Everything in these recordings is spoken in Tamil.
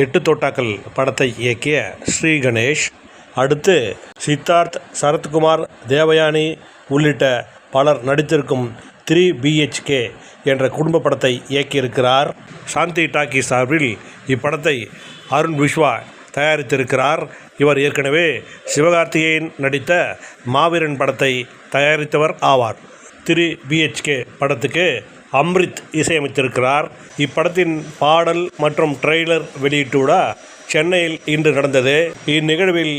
எட்டு தோட்டாக்கள் படத்தை இயக்கிய ஸ்ரீ கணேஷ் அடுத்து சித்தார்த் சரத்குமார் தேவயானி உள்ளிட்ட பலர் நடித்திருக்கும் த்ரீ பிஹெச்கே என்ற குடும்ப படத்தை இயக்கியிருக்கிறார். சாந்தி டாக்கி சார்பில் இப்படத்தை அருண் விஸ்வா தயாரித்திருக்கிறார். இவர் ஏற்கனவே சிவகார்த்திகேயன் நடித்த மாவீரன் படத்தை தயாரித்தவர் ஆவார். திரு பிஹெச்கே படத்துக்கு அம்ரித் இசையமைத்திருக்கிறார். இப்படத்தின் பாடல் மற்றும் ட்ரெய்லர் வெளியிட்டுவிட சென்னையில் இன்று நடந்தது. இந்நிகழ்வில்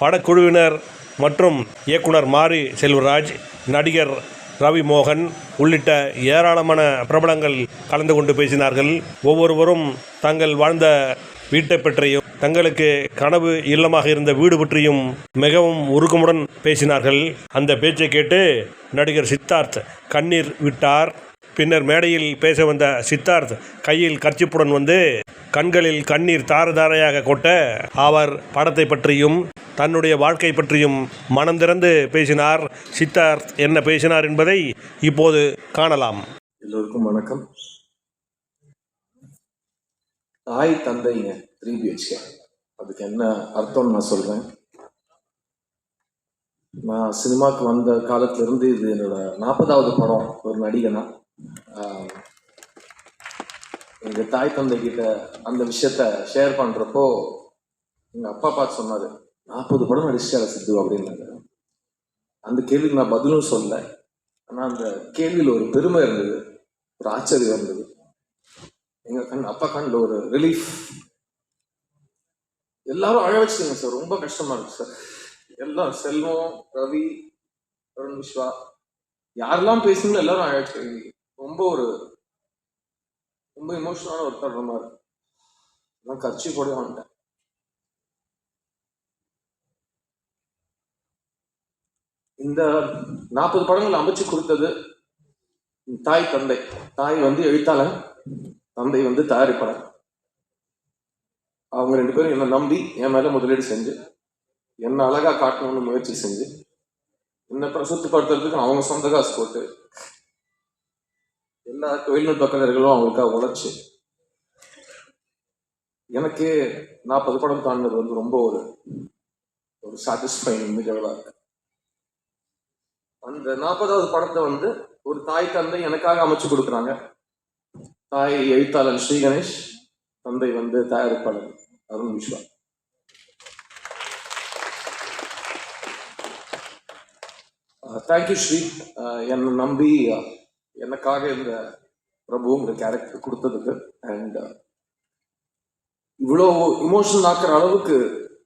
படக்குழுவினர் மற்றும் இயக்குனர் மாரி செல்வராஜ் நடிகர் ரவி மோகன் உள்ளிட்ட ஏராளமான பிரபலங்கள் கலந்து கொண்டு பேசினார்கள். ஒவ்வொருவரும் தங்கள் வாழ்ந்த வீட்டை பற்றியும் தங்களுக்கு கனவு இல்லமாக இருந்த வீடு பற்றியும் மிகவும் உருக்கமுடன் பேசினார்கள். அந்த பேச்சை கேட்டு நடிகர் சித்தார்த் கண்ணீர் விட்டார். பின்னர் மேடையில் பேச வந்த சித்தார்த் கையில் கர்ச்சிப்புடன் வந்து கண்களில் கண்ணீர் தார தாரையாக கொட்ட அவர் படத்தை பற்றியும் தன்னுடைய வாழ்க்கை பற்றியும் மனம் திறந்து பேசினார். சித்தார்த் என்ன பேசினார் என்பதை இப்போது காணலாம். எல்லோருக்கும் வணக்கம். தாய் தந்தைங்க த்ரீ பிஹெச்கே அதுக்கு என்ன அர்த்தம்னு நான் சொல்கிறேன் நான் சினிமாவுக்கு வந்த காலத்துலேருந்து இது என்னோட நாற்பதாவது படம் ஒரு நடிகனா. எங்கள் தாய் தந்தை கிட்ட அந்த விஷயத்த ஷேர் பண்ணுறப்போ எங்கள் அப்பா பார்த்து சொன்னார் நாற்பது படம் நடிச்சாரு சித்து? அப்படின்னாரு. அந்த கேள்விக்கு நான் பதிலும் சொல்ல ஆனால் அந்த கேள்வியில் ஒரு பெருமை இருந்தது ஒரு ஆச்சரியம் இருந்தது. எங்கள் கண் அப்பா கண்ணில் ஒரு ரிலீஃப் எல்லாரும் அழ வச்சுங்க சார். ரொம்ப கஷ்டமா இருக்கு சார். எல்லாம் செல்வம் ரவி அருண் விஸ்வா யாரெல்லாம் பேசணும் எல்லாரும் அழ வச்சுருக்கீங்க ரொம்ப ஒரு ரொம்ப இமோஷனலான ஒரு தருணமா நான் கட்சி கூட வந்துட்டேன் இந்த நாற்பது படங்கள் அமைச்சு கொடுத்தது தாய் தந்தை. தாய் வந்து எழுத்தாளர் தந்தை வந்து தயாரிப்பாளர். அவங்க ரெண்டு பேரும் என்னை நம்பி என் மேல முதலீடு செஞ்சு என்ன அழகா காட்டணும்னு முயற்சி செஞ்சு என்னை பிரசுத்தப்படுத்துறதுக்கு அவங்க சொந்த காசு போட்டு எல்லா தொழில்நுட்ப கலைஞர்களும் அவங்களுக்காக உழைச்சி எனக்கே நாற்பது படம் தாண்டினது வந்து ரொம்ப ஒரு ஒரு சாட்டிஸ்ஃபைங் நிகழ்வா இருக்கு. அந்த நாற்பதாவது படத்தை வந்து ஒரு தாய் தந்தை எனக்காக அமைச்சு கொடுக்குறாங்க. தாய் எழுத்தாளர் ஸ்ரீ கணேஷ் தந்தை வந்து தயாரிப்பாளர் அருண் விஸ்வா. தேங்க்யூ ஸ்ரீ. என்னை நம்பி எனக்காக இந்த பிரபுங்கிற கேரக்டர் கொடுத்ததுக்கு அண்ட் uh, இவ்வளோ இமோஷனல் ஆக்குற அளவுக்கு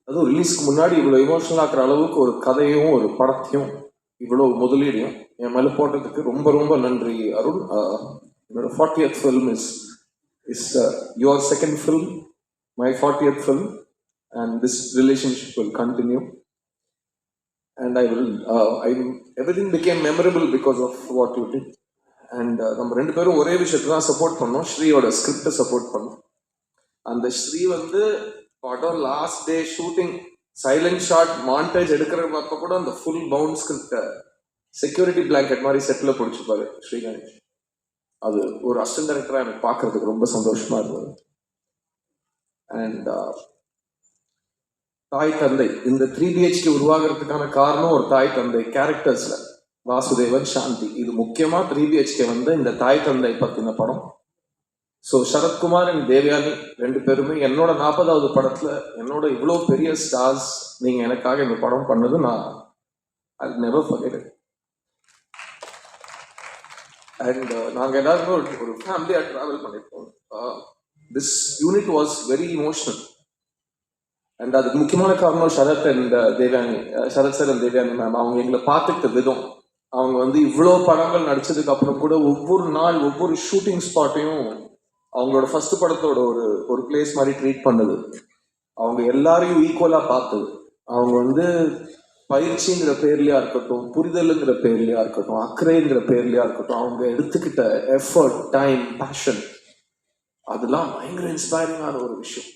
அதுவும் ரிலீஸ்க்கு முன்னாடி இவ்வளோ இமோஷனல் ஆக்குற அளவுக்கு ஒரு கதையும் ஒரு படத்தையும் இவ்வளோ முதலீடையும் என் மேலே போட்டதுக்கு ரொம்ப ரொம்ப நன்றி அருண். Uh, என்னோட என்னோட fortieth film is is your second film my fortieth film and this relationship will continue and I will I everything became memorable because of what you did and uh, நம்ம ரெண்டு பேரும் ஒரே விஷயத்தை தான் சப்போர்ட் பண்ணோம். ஸ்ரீயோட ஸ்கிரிப்டை சப்போர்ட் பண்ணோம். அந்த ஸ்ரீ வந்து படம் last day shooting silent shot montage எடுக்கிறப்ப கூட அந்த ஃபுல் பவுண்ட் ஸ்கிரிப்டை செக்யூரிட்டி பிளாங்கெட் மாதிரி செட்டில் பிடிச்சிப்பாரு ஸ்ரீ அது ஒரு அசிஸ்டன்ட் டைரக்டரா எனக்கு பார்க்கறதுக்கு ரொம்ப சந்தோஷமா இருந்தது. அண்ட் uh, தாய் தந்தை இந்த த்ரீ பிஹெச்கே உருவாகிறதுக்கான காரணம் ஒரு தாய் தந்தை கேரக்டர்ஸில் வாசுதேவன் சாந்தி. இது முக்கியமாக த்ரீ பிஹெச்கே வந்து இந்த தாய் தந்தை பற்றின படம். ஸோ சரத்குமார் அண்ட் தேவயானி ரெண்டு பேருமே என்னோட நாற்பதாவது படத்தில் என்னோட இவ்வளோ பெரிய ஸ்டார்ஸ் நீங்கள் எனக்காக இந்த படம் பண்ணது நான் ஐ நெவர் ஃபர்கெட் அண்ட் நாங்கள் எல்லாருமே ஒரு ஒரு ஃபேமிலியாக ட்ராவல் பண்ணியிருக்கோம் this unit was very emotional and அதுக்கு முக்கியமான காரணம் Sarath and uh, Devayani. Uh, Sarath sir and Devayani ma'am அவங்க எங்களை பார்த்துக்கிட்ட விதம். அவங்க வந்து இவ்வளோ படங்கள் நடிச்சதுக்கு அப்புறம் கூட ஒவ்வொரு நாள் ஒவ்வொரு ஷூட்டிங் ஸ்பாட்டையும் அவங்களோட ஃபர்ஸ்ட் படத்தோட ஒரு ஒரு பிளேஸ் மாதிரி ட்ரீட் பண்ணது. அவங்க எல்லாரையும் ஈக்குவலாக பார்த்தது. அவங்க வந்து பயிற்சிங்கிற பேர்லையா இருக்கட்டும் புரிதலுங்கிற பேர்லையா இருக்கட்டும் அக்கறைங்கிற பேர்லையா இருக்கட்டும் அவங்க எடுத்துக்கிட்ட எஃபர்ட் டைம் பேஷன் அதெல்லாம் பயங்கர இன்ஸ்பைரிங்கான ஒரு விஷயம்.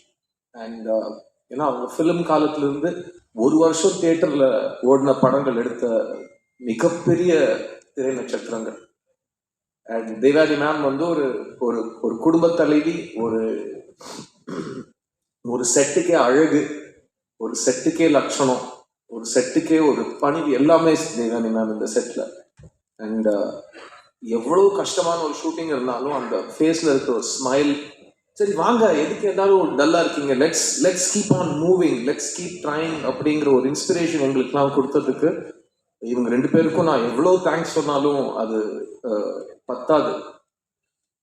அண்ட் uh, ஏன்னா அவங்க ஃபிலிம் காலத்துலேருந்து ஒரு வருஷம் தியேட்டரில் ஓடின படங்கள் எடுத்த மிகப்பெரிய திரை நட்சத்திரங்கள். அண்ட் தேவாதி மேம் வந்து ஒரு ஒரு ஒரு குடும்ப தலைவி ஒரு ஒரு செட்டுக்கே அழகு ஒரு செட்டுக்கே லட்சணம் ஒரு செட்டுக்கே ஒரு பணிவு எல்லாமே தேவாதி மேம் இந்த செட்டில் அண்ட் uh, எவ்வளோ கஷ்டமான ஒரு ஷூட்டிங் இருந்தாலும் அந்த ஃபேஸில் இருக்கிற ஒரு ஸ்மைல் சரி வாங்க எதுக்கு எல்லாரும் டல்லாக இருக்கீங்க? Let's let's keep on moving let's keep trying அப்படிங்கிற ஒரு இன்ஸ்பிரேஷன் எங்களுக்குலாம் கொடுத்ததுக்கு இவங்க ரெண்டு பேருக்கும் நான் எவ்வளோ தேங்க்ஸ் சொன்னாலும் அது பத்தாது.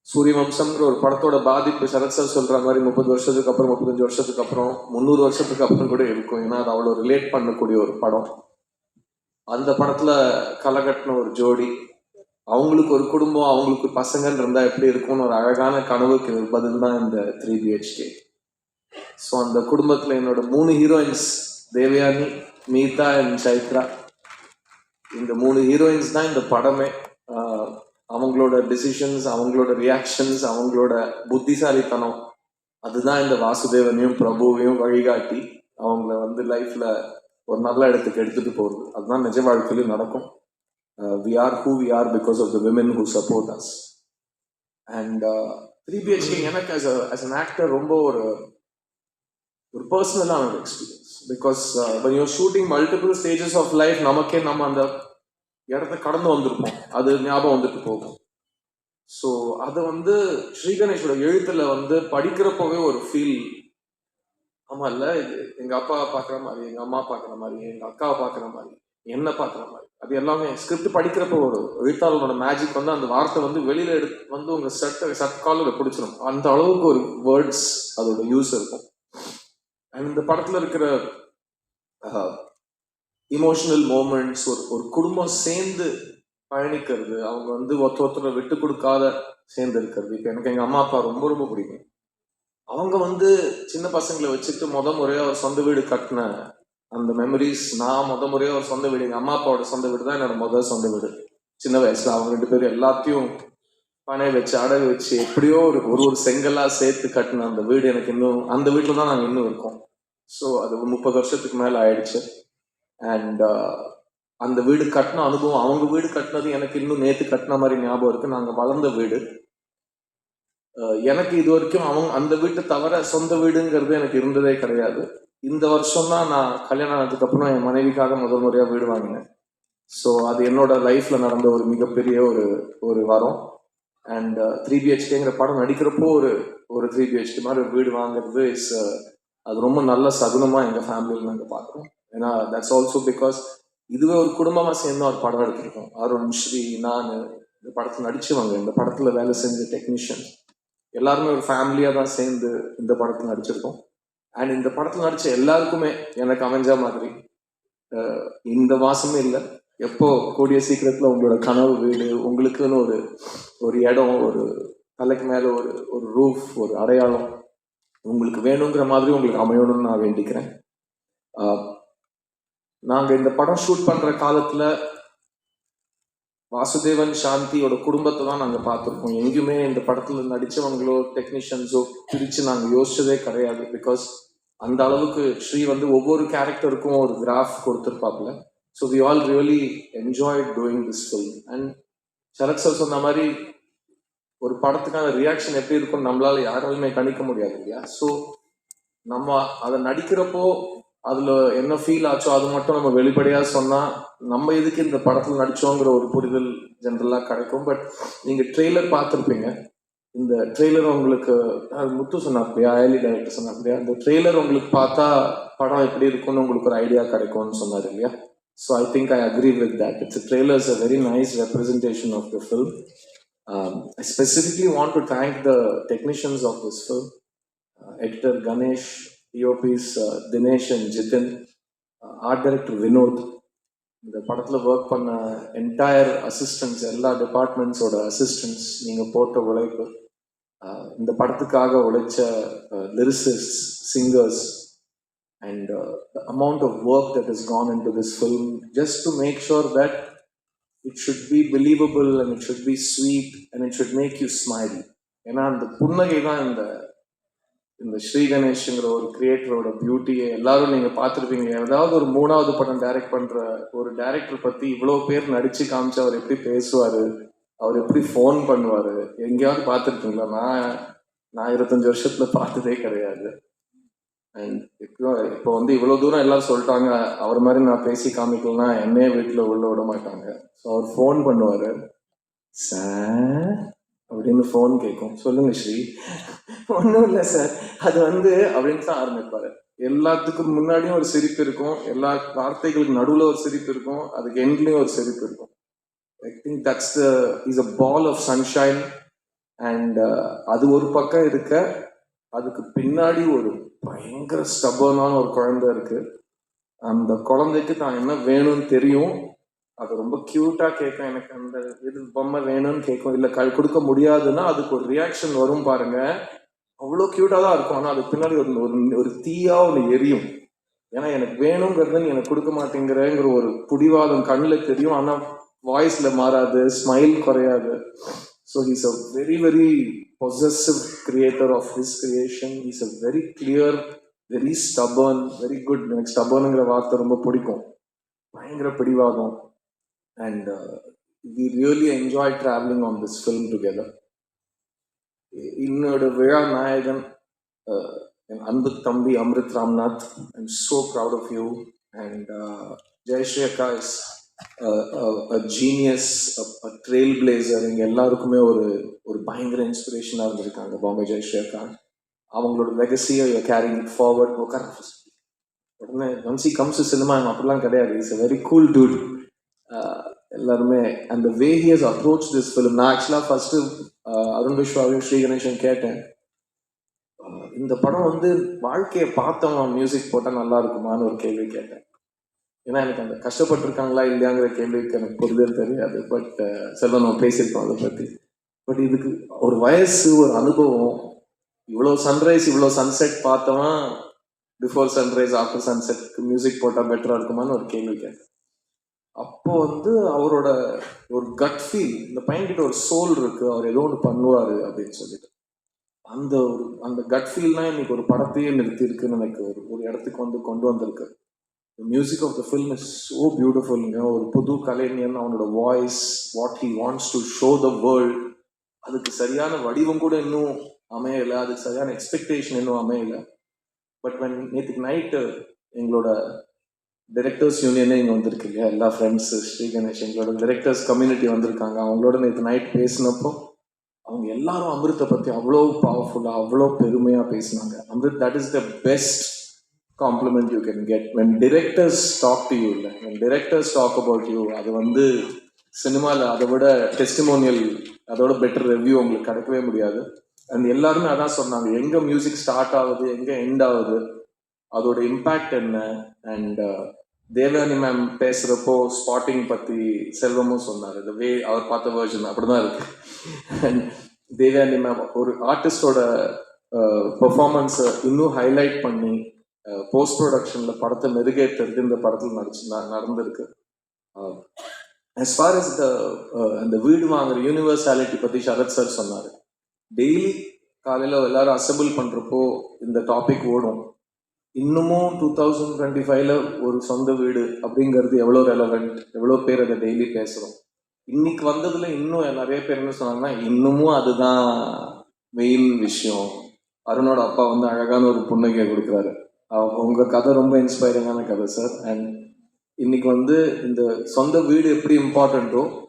சூரிய வம்சம்ங்கிற ஒரு படத்தோட பாதிப்பு சரத் சார் சொல்ற மாதிரி முப்பது வருஷத்துக்கு அப்புறம் முப்பத்தஞ்சு வருஷத்துக்கு அப்புறம் முந்நூறு வருஷத்துக்கு அப்புறம் கூட இருக்கும். ஏன்னா அது அவ்வளோ ரிலேட் பண்ணக்கூடிய ஒரு படம். அந்த படத்துல களை கட்டின ஒரு ஜோடி அவங்களுக்கு ஒரு குடும்பம் அவங்களுக்கு பசங்கன்னு இருந்தா எப்படி இருக்கும்னு ஒரு அழகான கனவுக்கு பதில் தான் இந்த த்ரீ பிஹெச்கே ஸோ அந்த குடும்பத்துல என்னோட மூணு ஹீரோயின்ஸ் தேவயானி மீதா அண்ட் சைத்ரா. இந்த மூணு ஹீரோயின்ஸ் தான் இந்த படமே. அவங்களோட டிசிஷன்ஸ் அவங்களோட ரியாக்ஷன்ஸ் அவங்களோட புத்திசாலித்தனம். அதுதான் இந்த வாசுதேவனையும் பிரபுவையும் வழிகாட்டி அவங்கள வந்து லைஃப்ல ஒரு நல்ல இடத்துக்கு எடுத்துட்டு போகிறது அதுதான் நிஜ வாழ்க்கையிலும் நடக்கும். We are who we are because of the women who support us and three BHK எனக்கு அஸ் a அன் ஆக்டர் ரொம்ப ஒரு ஒரு பர்சனலான ஒரு experience because you shooting multiple stages of life நமக்கே நம்ம அந்த இடத்த கடந்து வந்திருப்போம். அது ஞாபகம் வந்துட்டு போகும். ஸோ அதை வந்து ஸ்ரீகணேஷோட எழுத்துல வந்து படிக்கிறப்பவே ஒரு ஃபீல் ஆமா இல்ல? இது எங்க அப்பா பாக்குற மாதிரி எங்க அம்மா பாக்குற மாதிரி எங்க அக்காவை பாக்குற மாதிரி என்ன பாக்குற மாதிரி. அது எல்லாமே ஸ்கிரிப்ட் படிக்கிறப்ப ஒரு எழுத்தாளரோட மேஜிக் வந்து அந்த வார்த்தை வந்து வெளியில எடுத்து வந்து உங்க சட்ட சட்காலில் பிடிச்சிடும் அந்த அளவுக்கு ஒரு வேர்ட்ஸ் அதோட யூஸ் இருக்கும். அண்ட் இந்த படத்துல இருக்கிற இமோஷனல் மூமெண்ட்ஸ் ஒரு ஒரு குடும்பம் சேர்ந்து பயணிக்கிறது அவங்க வந்து ஒருத்த ஒருத்தரை விட்டு கொடுக்காத சேர்ந்து இருக்கிறது. இப்போ எனக்கு எங்கள் அம்மா அப்பா ரொம்ப ரொம்ப பிடிக்கும். அவங்க வந்து சின்ன பசங்களை வச்சுட்டு முத முறையாக ஒரு சொந்த வீடு கட்டின அந்த மெமரிஸ் நான் முத முறையாக ஒரு சொந்த வீடு எங்கள் அம்மா அப்பாவோட சொந்த வீடு தான் என்னோட முதல் சொந்த வீடு. சின்ன வயசில் அவங்க ரெண்டு பேரும் எல்லாத்தையும் பனை வச்சு அடகு வச்சு எப்படியோ ஒரு ஒரு ஒரு செங்கலாக சேர்த்து கட்டின அந்த வீடு எனக்கு இன்னும் அந்த வீட்டில் தான் நாங்கள் இன்னும் இருக்கோம். ஸோ அது ஒரு முப்பது வருஷத்துக்கு மேலே ஆயிடுச்சு. அண்ட் uh, அந்த வீடு கட்டின அனுபவம் அவங்க வீடு கட்டினது எனக்கு இன்னும் நேற்று கட்டின மாதிரி ஞாபகம் இருக்குது நாங்கள் வளர்ந்த வீடு. எனக்கு இது வரைக்கும் அவங்க அந்த வீட்டை தவிர சொந்த வீடுங்கிறது எனக்கு இருந்ததே கிடையாது. இந்த வருஷம் தான் நான் கல்யாணம் ஆனதுக்கப்புறம் என் மனைவிக்காக முதல் முறையாக வீடு வாங்கினேன். ஸோ அது என்னோட லைஃப்பில் நடந்த ஒரு மிகப்பெரிய ஒரு ஒரு வரம். அண்ட் த்ரீ பிஹெச்கேங்கிற படம் நடிக்கிறப்போ ஒரு ஒரு த்ரீ பிஹெச்கே மாதிரி ஒரு வீடு வாங்குறது இஸ் அது ரொம்ப நல்ல சகுனமாக எங்கள் ஃபேமிலியில் நாங்கள் பார்க்குறோம். ஏன்னா தட்ஸ் ஆல்சோ பிகாஸ் இதுவே ஒரு குடும்பமாக சேர்ந்து ஒரு படம் எடுத்திருக்கோம். அருண் ஸ்ரீ நான் இந்த படத்தில் நடிச்சவங்க இந்த படத்தில் வேலை செஞ்ச டெக்னீஷியன் எல்லாருமே ஒரு ஃபேமிலியாக தான் சேர்ந்து இந்த படத்தில் நடிச்சிருக்கோம். அண்ட் இந்த படத்தில் நடித்த எல்லாருக்குமே எனக்கு அமைஞ்ச மாதிரி இந்த மாசமே இல்லை. எப்போ கூடிய சீக்கிரத்தில் உங்களோட கனவு வீடு உங்களுக்குன்னு ஒரு ஒரு இடம் ஒரு தலைக்கு மேலே ஒரு ஒரு ரூஃப் ஒரு அடையாளம் உங்களுக்கு வேணுங்கிற மாதிரி உங்களுக்கு அமையணும்னு நான் வேண்டிக்கிறேன். நாங்கள் நாங்க இந்த படம் ஷூட் பண்ற காலத்துல வாசுதேவன் சாந்தியோட குடும்பத்தை தான் நாங்க பார்த்துருக்கோம். எங்கேயுமே இந்த படத்துல நடிச்சவங்களோ டெக்னீஷியன்ஸோ பிரிச்சு நாங்க யோசிச்சதே கிடையாது. பிகாஸ் அந்த அளவுக்கு ஸ்ரீ வந்து ஒவ்வொரு கேரக்டருக்கும் ஒரு graph கொடுத்துருப்பாப்புல. So we all really enjoy doing this film and Sarath sir சொன்ன மாதிரி ஒரு படத்துக்கான ரியாக்ஷன் எப்படி இருக்கும்னு நம்மளால யாராலுமே கணிக்க முடியாது இல்லையா? ஸோ நம்ம அதை நடிக்கிறப்போ அதுல என்ன ஃபீல் ஆச்சோ அது மட்டும் நம்ம வெளிப்படையா சொன்னா நம்ம எதுக்கு இந்த படத்துல நடிச்சோங்கிற ஒரு புரிதல் ஜென்ரலா கிடைக்கும். பட் நீங்க ட்ரெய்லர் பார்த்துருப்பீங்க. இந்த ட்ரெய்லர் உங்களுக்கு அது முத்து அப்படியா ஏலி டைரக்டர் சொன்னாப்லையா இந்த ட்ரெய்லர் உங்களுக்கு பார்த்தா படம் எப்படி இருக்கும்னு உங்களுக்கு ஒரு ஐடியா கிடைக்கும்னு சொன்னார் இல்லையா? So I think I agree with that it's trailer is a very nice representation of the film I specifically want to thank the technicians of this film editor Ganesh DOPs Dinesh and Jithin art director Vinoth இந்த படத்தில் ஒர்க் பண்ண என்டையர் அசிஸ்டன்ஸ் எல்லா டிபார்ட்மெண்ட்ஸோட அசிஸ்டன்ஸ் நீங்கள் போட்ட உழைப்பு இந்த படத்துக்காக உழைச்ச lyricist singers and amount of work that is gone into this film just to make sure that it should be believable and it should be sweet and it should make you smile ஏன்னா அந்த புன்னகை தான் இந்த இந்த ஸ்ரீ கணேஷ்ங்கிற ஒரு கிரியேட்டரோட பியூட்டியை எல்லாரும் நீங்க பார்த்துருப்பீங்க. ஏதாவது ஒரு மூணாவது படம் டைரக்ட் பண்ற ஒரு டைரக்டர் பத்தி இவ்வளவு பேர் நடிச்சு காமிச்சு அவர் எப்படி பேசுவாரு அவர் எப்படி ஃபோன் பண்ணுவாரு எங்கேயாவது பார்த்துருக்கீங்களா நான் நான் இருபத்தஞ்சு வருஷத்துல பார்த்ததே கிடையாது. அண்ட் இப்போ இப்போ வந்து இவ்வளோ தூரம் எல்லாரும் சொல்லிட்டாங்க அவர் மாதிரி நான் பேசி காமிக்கலன்னா என்னையே வீட்டில் உள்ள விட மாட்டாங்க. ஸோ அவர் ஃபோன் பண்ணுவார். சார் அப்படின்னு ஃபோன் கேட்கும் சொல்லுங்க ஸ்ரீ. ஒன்றும் இல்லை சார். அது வந்து அப்படின்னு தான் ஆரம்பிப்பாரு. எல்லாத்துக்கும் முன்னாடியும் ஒரு சிரிப்பு இருக்கும். எல்லா வார்த்தைகளுக்கு நடுவில் ஒரு சிரிப்பு இருக்கும். அதுக்கு எண்ட்லேயும் ஒரு சிரிப்பு இருக்கும். I think that's the is a ball of sunshine and அது ஒரு பக்கம் இருக்க அதுக்கு பின்னாடி ஒரு பயங்கர ஸ்டபர்னான ஒரு குழந்தை இருக்கு. அந்த குழந்தைக்கு தான் என்ன வேணும்னு தெரியும். அது ரொம்ப கியூட்டா கேட்கும். எனக்கு அந்த இது பொம்மை வேணும்னு கேட்கும். இல்லை கொடுக்க முடியாதுன்னா அதுக்கு ஒரு ரியாக்ஷன் வரும் பாருங்க. அவ்வளோ க்யூட்டாக தான் இருக்கும். ஆனால் அதுக்கு பின்னாடி ஒரு ஒரு ஒரு ஒன்று எரியும். ஏன்னா எனக்கு வேணுங்கிறது நீ எனக்கு கொடுக்க மாட்டேங்கிறங்கிற ஒரு புடிவாதம் கண்ணில் தெரியும். ஆனால் வாய்ஸில் மாறாது ஸ்மைல் குறையாது. So he's a very very possessive creator of his creation is a very clear very stubborn very good எனக்கு ஸ்டபர்னுங்கிற வார்த்தை ரொம்ப பிடிக்கும். பயங்கர பிடிவாதம். And we really enjoy travelling on this film together என்னோட விழா நாயகன் என் அன்பு தம்பி Amrit Ramnath. I'm so proud of you and Jayashree அக்கா இஸ் ஜீனியஸ் ட்ரெயில் பிளேசர் இங்கே எல்லாருக்குமே ஒரு ஒரு பயங்கர இன்ஸ்பிரேஷனாக இருந்திருக்காங்க பாம்பே ஜெயஸ்ரீ அக்கா அவங்களோட லெகசியை கேரிங் ஃபார்வர்ட் உட்கார உடனே ஒன்ஸ் கம்ஸ் டு சினிமா அப்படிலாம் கிடையாது. இட்ஸ் வெரி கூல் டூட் எல்லாருமே அந்த way he has approach this film நான் ஆக்சுவலாக ஃபஸ்ட்டு அருண் விஸ்வாவையும் ஸ்ரீ கேட்டேன். இந்த படம் வந்து வாழ்க்கையை பார்த்தவன் மியூசிக் போட்டால் நல்லா இருக்குமான்னு ஒரு கேள்வி கேட்டேன். ஏன்னா எனக்கு அந்த கஷ்டப்பட்டிருக்காங்களா இல்லையாங்கிற கேள்விக்கு எனக்கு பொருளே தெரியாது. பட் செல்வன் நம்ம பேசியிருக்கோம் அதை பற்றி பட் இதுக்கு ஒரு வயசு ஒரு அனுபவம் இவ்வளோ சன்ரைஸ் இவ்வளோ சன்செட் பார்த்தவன் பிஃபோர் சன்ரைஸ் ஆஃப்டர் சன்செட்க்கு மியூசிக் போட்டால் பெட்டராக இருக்குமான்னு ஒரு கேள்வி கேட்டேன். அப்போ வந்து அவரோட ஒரு கட் ஃபீல் இந்த பையன்கிட்ட ஒரு சோல் இருக்கு அவர் ஏதோ ஒன்று பண்ணுவார் அப்படின்னு சொல்லிட்டு. அந்த ஒரு அந்த கட் ஃபீல்லாம் இன்னைக்கு ஒரு படத்தையே நிறுத்தியிருக்குன்னு எனக்கு ஒரு ஒரு இடத்துக்கு வந்து கொண்டு வந்திருக்கு. Music of the film is so பியூட்டிஃபுல்லுங்க ஒரு புது கலைஞன் அவனோட voice what he wants to show the world அதுக்கு சரியான வடிவம் கூட இன்னும் அமையலை அதுக்கு சரியான எக்ஸ்பெக்டேஷன் இன்னும் அமையலை. பட் வென் நேற்றுக்கு நைட்டு எங்களோட டைரக்டர்ஸ் யூனியனே இங்கே வந்திருக்கு இல்லையா எல்லா ஃப்ரெண்ட்ஸு ஸ்ரீ கணேஷ் எங்களோட டைரக்டர்ஸ் கம்யூனிட்டி வந்திருக்காங்க. அவங்களோட நேற்று நைட் பேசினப்போ அவங்க எல்லாரும் அமிர்த்தை பற்றி அவ்வளோ பவர்ஃபுல்லாக அவ்வளோ பெருமையாக பேசினாங்க. Amrit that is the best compliment you can get when directors talk to you இல்லை when directors talk about you அது வந்து சினிமாவில் அதை விட டெஸ்டிமோனியல் அதோட பெட்டர் ரிவ்யூ உங்களுக்கு கிடைக்கவே முடியாது. அண்ட் எல்லாருமே அதான் சொன்னாங்க. எங்கே மியூசிக் ஸ்டார்ட் ஆகுது எங்கே எண்ட் ஆகுது அதோட இம்பேக்ட் என்ன? அண்ட் uh, தேவயானி மேம் பேசுகிறப்போ ஸ்பாட்டிங் பற்றி செல்வமும் சொன்னார். இந்த வே அவர் பார்த்த வேர்ஷன் அப்படிதான் இருக்கு. அண்ட் தேவயானி மேம் ஒரு ஆர்டிஸ்டோட பெர்ஃபார்மன்ஸை uh, இன்னும் ஹைலைட் பண்ணி uh, போஸ்ட் ப்ரொடக்ஷனில் படத்தை மெருகேற்றுறது இந்த படத்தில் நடிச்சு நடந்திருக்கு. அஸ் ஃபார் அஸ் த அந்த வீடு வாங்குற யூனிவர்சாலிட்டி பற்றி சரத் சார் சொன்னார். டெய்லி காலையில் எல்லாரும் அசம்பிள் பண்ணுறப்போ இந்த டாபிக் ஓடும். இன்னமும் டூ தௌசண்ட் டுவெண்ட்டி ஃபைவ்ல ஒரு சொந்த வீடு அப்படிங்கிறது எவ்வளோ ரெலவெண்ட் எவ்வளோ பேர் அதை டெய்லி பேசுகிறோம் இன்னைக்கு வந்ததுல இன்னும் நிறைய பேர் என்ன சொன்னாங்கன்னா இன்னமும் அதுதான் மெயின் விஷயம். அருணோட அப்பா வந்து அழகான ஒரு புன்னகையை கொடுக்குறாரு. அவ- உங்க கதை ரொம்ப இன்ஸ்பைரிங்கான கதை சார் அண்ட் இன்னைக்கு வந்து இந்த சொந்த வீடு எப்படி இம்பார்ட்டண்ட்டோ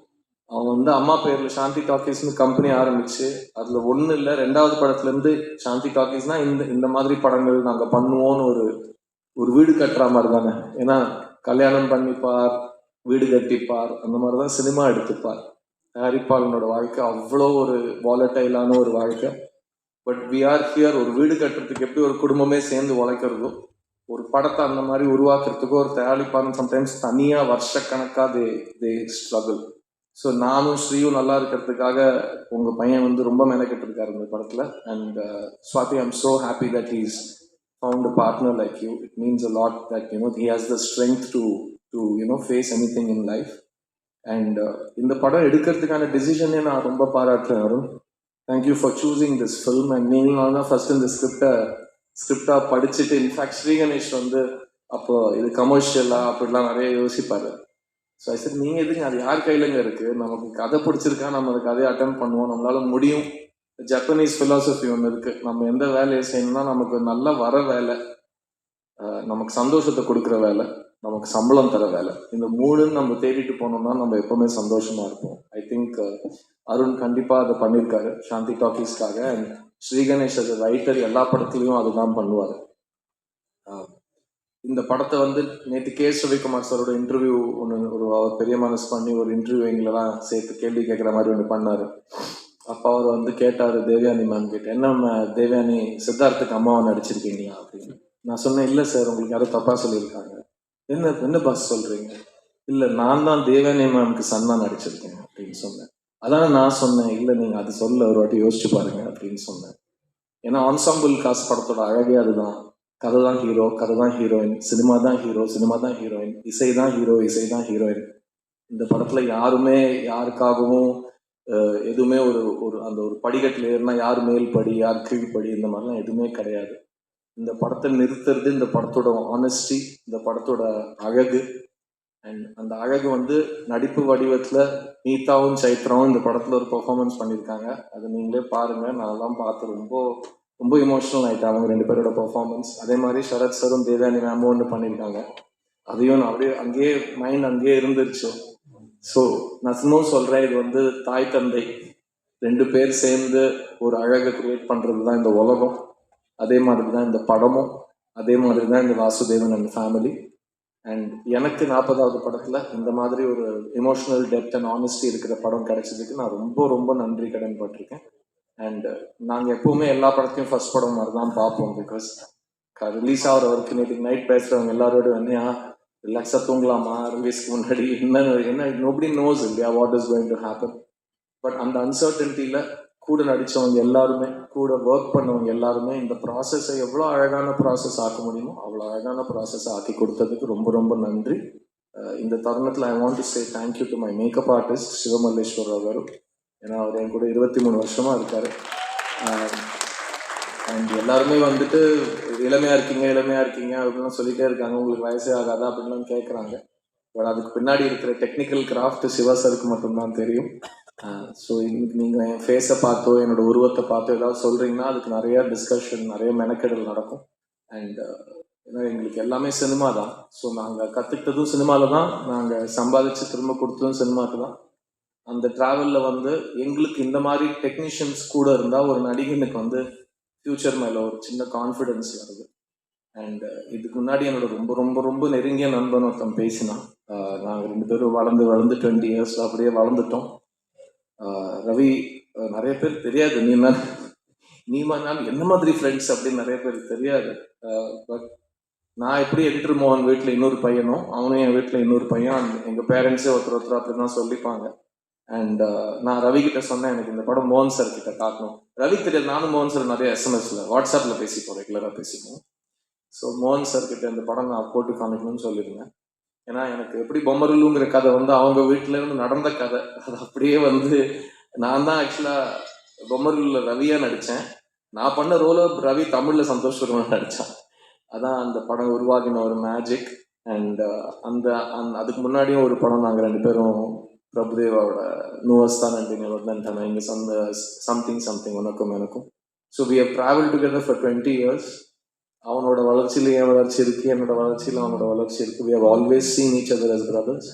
அவன் வந்து அம்மா பேர்ல சாந்தி டாக்கீஸ்னு கம்பெனி ஆரம்பிச்சு அதுல ஒண்ணு இல்ல ரெண்டாவது படத்துல இருந்து சாந்தி டாக்கீஸ்னா இந்த இந்த மாதிரி படங்கள் நாங்க பண்ணுவோம்னு ஒரு ஒரு வீடு கட்டுற மாதிரி தானே. ஏன்னா கல்யாணம் பண்ணிப்பார் வீடு கட்டிப்பார் அந்த மாதிரி தான் சினிமா எடுத்துப்பார். ஹாரிபாலனோட வாழ்க்கை அவ்வளோ ஒரு வாலட்டைலான ஒரு வாழ்க்கை. பட் வி ஆர் ஹியர் ஒரு வீடு கட்டுறதுக்கு எப்படி ஒரு குடும்பமே சேர்ந்து உழைக்கிறதோ ஒரு படத்தை அந்த மாதிரி உருவாக்குறதுக்கு ஒரு தயாரிப்பாளன் சம்டைம்ஸ் தனியாக வருஷக்கணக்காக தே தே ஸ்ட்ரகிள் ஸோ நானும் ஸ்ரீயும் நல்லா இருக்கிறதுக்காக உங்க பையன் வந்து ரொம்ப மெனக்கெட்டு இருக்காரு இந்த படத்துல. And Swathi I'm so happy that he's found partner like you it means a lot that that you he has the strength to to you know face anything in life and இந்த படம் எடுக்கிறதுக்கான டிசிஷனே நான் ரொம்ப பாராட்டுறேன் Arun. Thank you for choosing this film and நீங்களும் தான் ஃபர்ஸ்ட் இந்த ஸ்கிரிப்டை ஸ்கிரிப்டா படிச்சுட்டு இன்ஃபேக்ட் ஸ்ரீ கணேஷ் வந்து அப்போ இது கமர்ஷியலா அப்படிலாம் நிறைய யோசிப்பாரு. ஸோ சரி நீங்கள் எதுங்க அது யார் கையிலங்க இருக்குது நமக்கு கதை பிடிச்சிருக்கா? நம்ம அந்த கதையை அட்டன் பண்ணுவோம். நம்மளால முடியும். ஜப்பனீஸ் ஃபிலாசபி ஒன்று இருக்குது நம்ம எந்த வேலையை செய்யணும்னா நமக்கு நல்லா வர வேலை நமக்கு சந்தோஷத்தை கொடுக்குற வேலை நமக்கு சம்பளம் தர வேலை. இந்த மூணுன்னு நம்ம தேடிட்டு போனோம்னா நம்ம எப்பவுமே சந்தோஷமா இருப்போம். ஐ திங்க் அருண் கண்டிப்பா அதை பண்ணியிருக்காரு. சாந்தி டாக்கீஸ்க்காக அண்ட் ஸ்ரீ கணேஷ் அது ரைட்டர் எல்லா படத்துலையும் அதுதான் பண்ணுவார். இந்த படத்தை வந்து நேற்று கே. ரவிக்குமார் சாரோட இன்டர்வியூ ஒன்று ஒரு அவர் பெரிய மனசு பண்ணி ஒரு இன்டர்வியூ எங்களெல்லாம் சேர்த்து கேள்வி கேட்குற மாதிரி ஒன்று பண்ணார். அப்போ அவர் வந்து கேட்டார் தேவயானி மேம் கிட்ட என்ன தேவயானி சித்தார்த்துக்கு அம்மாவை நடிச்சிருக்கீங்களா? அப்படின்னு. நான் சொன்னேன் இல்லை சார் உங்களுக்கு யாரும் தப்பாக சொல்லியிருக்காங்க. என்ன என்ன பஸ் சொல்கிறீங்க இல்லை நான் தான் தேவயானி மேம்க்கு சன்னா நடிச்சிருக்கேன் அப்படின்னு சொன்னேன். அதான நான் சொன்னேன் இல்லை நீங்கள் அது சொல்ல ஒரு வாட்டி யோசிச்சு பாருங்க அப்படின்னு சொன்னேன். ஏன்னா ஆன்சாம்பிள் காசு படத்தோட அழகே அதுதான். கதை தான் ஹீரோ கதை தான் ஹீரோயின் சினிமா தான் ஹீரோ சினிமா தான் ஹீரோயின் இசை தான் ஹீரோ இசை தான் ஹீரோயின் இந்த படத்தில் யாருமே யாருக்காகவும் எதுவுமே ஒரு ஒரு அந்த ஒரு படிக்கட்டில் ஏறினா யார் மேல் படி யார் கீழ்படி இந்த மாதிரிலாம் எதுவுமே கிடையாது. இந்த படத்தை நிறுத்துறது இந்த படத்தோட ஆனஸ்டி இந்த படத்தோட அழகு. அண்ட் அந்த அழகு வந்து நடிப்பு வடிவத்தில் நீதாவும் சைத்ராவும் இந்த படத்தில் ஒரு பெர்ஃபார்மன்ஸ் பண்ணியிருக்காங்க. அதை நீங்களே பாருங்கள் நான் அதெல்லாம் பார்த்து ரொம்ப ரொம்ப இமோஷனல் ஆயிட்டேன் அவங்க ரெண்டு பேரோட பர்ஃபார்மன்ஸ் அதே மாதிரி சரத் சரும் தேவயானி மேமும் ஒன்று பண்ணியிருக்காங்க. அதையும் நான் அப்படியே அங்கேயே மைண்ட் அங்கேயே இருந்துருச்சு. ஸோ நான் இன்னும் சொல்கிறேன் இது வந்து தாய் தந்தை ரெண்டு பேர் சேர்ந்து ஒரு அழகை கிரியேட் பண்ணுறது தான் இந்த உலகம். அதே மாதிரி தான் இந்த படமும். அதே மாதிரி தான் இந்த வாசுதேவன் அண்ட் ஃபேமிலி அண்ட் எனக்கு நாற்பதாவது படத்தில் இந்த மாதிரி ஒரு எமோஷனல் டெப்த் அண்ட் ஆனஸ்டி இருக்கிற படம் கிடைச்சதுக்கு நான் ரொம்ப ரொம்ப நன்றி கடன் பட்டிருக்கேன். அண்ட் uh, நாங்கள் எப்பவுமே எல்லா படத்தையும் ஃபர்ஸ்ட் படம் மாதிரி தான் பார்ப்போம் பிகாஸ் ரிலீஸ் ஆகிற வரைக்கும் நேற்று நைட் பேசுகிறவங்க எல்லாரோட வந்து ரிலாக்ஸாக தூங்கலாமா ரிலீஸ்க்கு முன்னாடி என்ன என்ன நோபடி நோஸ் இல்லையா what is going to happen but அந்த அன்சர்டன்ட்டியில் கூட நடித்தவங்க எல்லாருமே கூட ஒர்க் பண்ணவங்க எல்லாருமே இந்த ப்ராசஸை எவ்வளோ அழகான ப்ராசஸ் ஆக்க முடியுமோ அவ்வளோ அழகான ப்ராசஸ் ஆக்கி கொடுத்ததுக்கு ரொம்ப ரொம்ப நன்றி. இந்த தருணத்தில் I want to say thank you to my makeup artist Shivamalleswararao Rao ஏன்னா அவர் என் கூட இருபத்தி மூணு வருஷமாக இருக்கார் அண்ட் எல்லாருமே வந்துட்டு இளமையா இருக்கீங்க இளமையாக இருக்கீங்க அப்படின்லாம் சொல்லிகிட்டே இருக்காங்க. உங்களுக்கு வயசே ஆகாதா? அப்படின்லாம் கேட்குறாங்க பட் அதுக்கு பின்னாடி இருக்கிற டெக்னிக்கல் கிராஃப்ட் சிவா சருக்கு மட்டும்தான் தெரியும். ஸோ இன்னைக்கு நீங்கள் என் ஃபேஸை பார்த்தோ என்னோட உருவத்தை பார்த்தோ ஏதாவது சொல்கிறீங்கன்னா அதுக்கு நிறைய டிஸ்கஷன் நிறைய மெனக்கெடல் நடக்கும். அண்ட் ஏன்னா எங்களுக்கு எல்லாமே சினிமா தான். ஸோ நாங்கள் கற்றுக்கிட்டதும் சினிமாவில் தான். நாங்கள் சம்பாதிச்சு திரும்ப கொடுத்ததும் சினிமாவுக்கு தான். அந்த ட்ராவலில் வந்து எங்களுக்கு இந்த மாதிரி டெக்னீஷியன்ஸ் கூட இருந்தால் ஒரு நடிகனுக்கு வந்து ஃப்யூச்சர் மேலே ஒரு சின்ன கான்ஃபிடென்ஸ் வருது. அண்ட் uh, இதுக்கு முன்னாடி என்னோட ரொம்ப ரொம்ப ரொம்ப நெருங்கிய நண்பன் ஒருத்தன் பேசினான். Uh, நாங்கள் ரெண்டு பேரும் வளர்ந்து வளர்ந்து டுவெண்ட்டி இயர்ஸில் அப்படியே வளர்ந்துட்டோம். Uh, ரவி நிறைய பேர் தெரியாது. நீ என்ன நீ நான் என்ன மாதிரி ஃப்ரெண்ட்ஸ் அப்படின்னு நிறைய பேர் தெரியாது. பட் நான் எப்படி எடிட்டர் மோகன் வீட்டில் இன்னொரு பையனும் அவனும் என் வீட்டில் இன்னொரு பையன். எங்கள் பேரண்ட்ஸே ஒருத்தர் ஒருத்தர் அப்படின்னு தான் சொல்லிப்பாங்க. அண்ட் uh, நான் ரவி கிட்ட சொன்னேன் எனக்கு இந்த படம் மோகன் சார் கிட்ட காட்டணும். ரவி தெரியாது நானும் மோகன் சார் நிறைய எஸ்எம்எஸ்ல வாட்ஸ்அப்ல பேசிப்போம் ரெகுலராக பேசிப்போம். ஸோ மோகன் சார் கிட்ட இந்த படம் நான் போட்டு காமிக்கணும்னு சொல்லியிருந்தேன். ஏன்னா எனக்கு எப்படி பொம்மருலுங்கிற கதை வந்து அவங்க வீட்டில இருந்து நடந்த கதை. அது அப்படியே வந்து நான் தான் ஆக்சுவலா பொம்மருல ரவியா நடித்தேன் நான் பண்ண ரோல ரவி தமிழ்ல சந்தோஷ் நடித்தேன் நடிச்சான். அதான் அந்த படம் உருவாகின ஒரு மேஜிக் அண்ட் uh, அந்த அந்த- அதுக்கு முன்னாடியும் ஒரு படம் நாங்கள் ரெண்டு பேரும் பிரபுதேவாவோட நூவஸ்தான் அண்ட் வந்தேன் இங்கே சந்த சம்திங் சம்திங் உனக்கும் எனக்கும். So we have travel together for twenty years அவனோட வளர்ச்சியில என் வளர்ச்சி இருக்கு என்னோட வளர்ச்சியில அவனோட வளர்ச்சி இருக்கு. We have always seen each other as brothers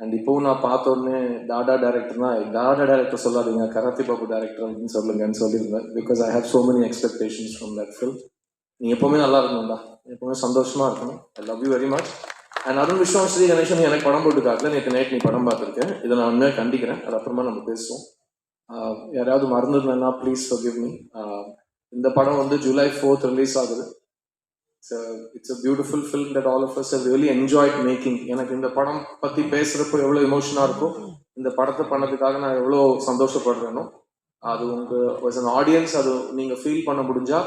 and இப்போவும் நான் பார்த்த உடனே டாடா டேரக்டர்னா டாடா டேரக்டர் சொல்லாதீங்க கராத்தி பாபு டேரக்டர் அப்படின்னு சொல்லுங்கன்னு சொல்லியிருந்தேன். Because I have so many expectations from that film நீ எப்பவுமே நல்லா இருக்கணும்டா. எப்பவுமே சந்தோஷமா இருக்கணும். I love you very much and Arun Viswam Sri Ganesan எனக்கு படம் போட்டு காட்டல நேற்று நைட் நீ படம் பார்த்துருக்கேன் இதை நான் உண்மையாக கண்டிக்கிறேன். அது அப்புறமா நம்ம பேசுவோம். யாராவது மறந்துருந்தேன்னா ப்ளீஸ் ஃபர்கிவ் மீ இந்த படம் வந்து ஜூலை ஃபோர்த் ரிலீஸ் ஆகுது. It's a beautiful film that all of us have really making எனக்கு இந்த படம் பற்றி பேசுகிறப்போ எவ்வளோ இமோஷனாக இருக்கும் இந்த படத்தை பண்ணதுக்காக நான் எவ்வளோ சந்தோஷப்படுறேனோ அது உங்கள் as அன் ஆடியன்ஸ் அது நீங்கள் ஃபீல் பண்ண முடிஞ்சால்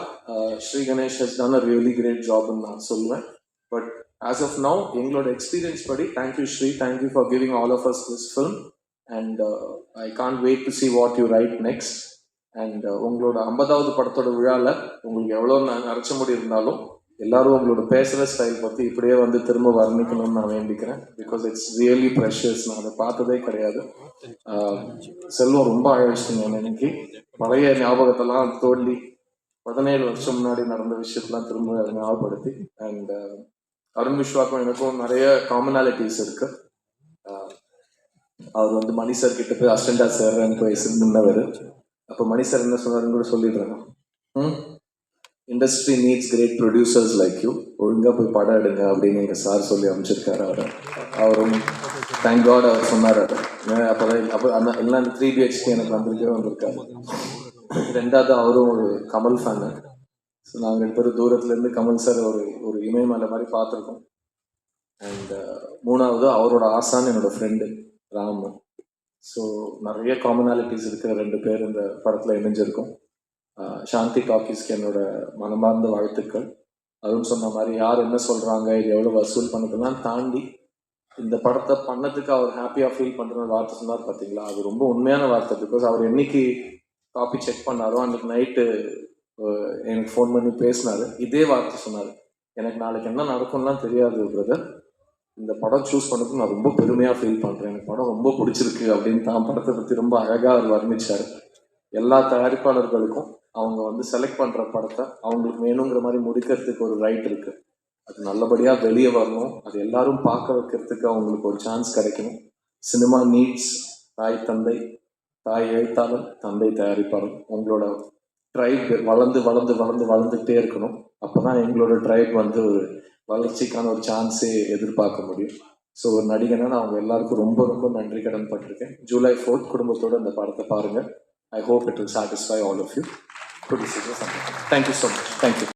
Sri Ganesh has done a really great ஜாப்னு நான் சொல்லுவேன். பட் ஆஸ் ஆஃப் நவ் எங்களோட எக்ஸ்பீரியன்ஸ் படி thank you Sri thank you for giving all of us this film and I can't wait to see what you write next and உங்களோட ஐம்பதாவது படத்தோட விழாவில் உங்களுக்கு எவ்வளோ நரைச்ச முடி இருந்தாலும் எல்லாரும் உங்களோட பேசுகிற ஸ்டைல் பற்றி இப்படியே வந்து திரும்ப வர்ணிக்கணும்னு நான் வேண்டிக்கிறேன். பிகாஸ் இட்ஸ் ரியலி ப்ரெஷர்ஸ் நான் அதை பார்த்ததே கிடையாது. செல்வம் ரொம்ப அழகிச்சிங்க இன்னைக்கு பழைய ஞாபகத்தெல்லாம் தோல்வி பதினேழு வருஷம் முன்னாடி நடந்த விஷயத்தெல்லாம் திரும்ப ஞாபகப்படுத்தி. அண்ட் அருண் விஸ்வாக்கும் எனக்கும் நிறைய காமனாலிட்டிஸ் இருக்கு. அவர் வந்து மணி சார் கிட்ட போய் அஸ்டண்டா சார் எனக்கு முன்னவர் அப்போ மணி சார் என்ன சொன்னாருன்னு கூட சொல்லிடுறேன் ம்? Industry needs great producers like you ஒழுங்காக போய் படம் எடுங்க அப்படின்னு எங்கள் சார் சொல்லி அமைச்சிருக்காரு அவர். அவரும் தேங்க் காட் அவர் சொன்னார் அது. அப்போ தான் அப்போ அந்த எல்லாம் த்ரீ பிஹெச்கே எனக்கு வந்திருக்கவே வந்திருக்காரு. ரெண்டாவது அவரும் ஒரு கமல் ஃபேனு ஸோ நாங்கள் ரெண்டு பேரும் தூரத்துலேருந்து கமல் சார் ஒரு ஒரு இமயமலை மாதிரி பார்த்துருக்கோம். அண்ட் uh, மூணாவது அவரோட ஆசான் என்னோடய ஃப்ரெண்டு ராம். ஸோ நிறைய காமனாலிட்டிஸ் இருக்கிற ரெண்டு பேர் இந்த படத்தில் இணைஞ்சிருக்கோம். Uh, சாந்தி டாக்கீஸ்க்கு என்னோட மனமார்ந்த வாழ்த்துக்கள். அதுவும் சொன்ன மாதிரி யார் என்ன சொல்கிறாங்க இது எவ்வளோ வசூல் பண்ணதெல்லாம் தாண்டி இந்த படத்தை பண்ணதுக்கு அவர் ஹாப்பியாக ஃபீல் பண்ணுற வார்த்தை சொன்னார் பார்த்தீங்களா அது ரொம்ப உண்மையான வார்த்தை பிகாஸ் அவர் என்னைக்கு காப்பி செக் பண்ணாரோ அன்றைக்கு நைட்டு எனக்கு ஃபோன் பண்ணி பேசினாரு. இதே வார்த்தை சொன்னார். எனக்கு நாளைக்கு என்ன நடக்கும்லாம் தெரியாது பிரதர் இந்த படம் சூஸ் பண்ணதுக்கு நான் ரொம்ப பெருமையாக ஃபீல் பண்ணுறேன் எனக்கு படம் ரொம்ப பிடிச்சிருக்கு அப்படின்னு தான் படத்தை பற்றி ரொம்ப அழகாக அவர் வர்ணிச்சார். எல்லா தயாரிப்பாளர்களுக்கும் அவங்க வந்து செலக்ட் பண்ணுற படத்தை அவங்களுக்கு வேணுங்கிற மாதிரி முடிக்கிறதுக்கு ஒரு ரைட் இருக்குது அது நல்லபடியாக வெளியே வரணும். அது எல்லாரும் பார்க்க வைக்கிறதுக்கு அவங்களுக்கு ஒரு சான்ஸ் கிடைக்கணும். சினிமா நீட்ஸ் தாய் தந்தை தாய் எழுத்தாளர் தந்தை தயாரிப்பாளர் உங்களோட ட்ரைப் வளர்ந்து வளர்ந்து வளர்ந்து வளர்ந்துகிட்டே இருக்கணும். அப்போ தான் எங்களோட ட்ரைப் வந்து ஒரு வளர்ச்சிக்கான ஒரு சான்ஸே எதிர்பார்க்க முடியும். ஸோ ஒரு நடிகனை நான் அவங்க எல்லாருக்கும் ரொம்ப ரொம்ப நன்றி கடன் பட்டிருக்கேன். ஜூலை ஃபோர்த் குடும்பத்தோட அந்த படத்தை பாருங்கள் I hope it will satisfy all of you producers thank you so much thank you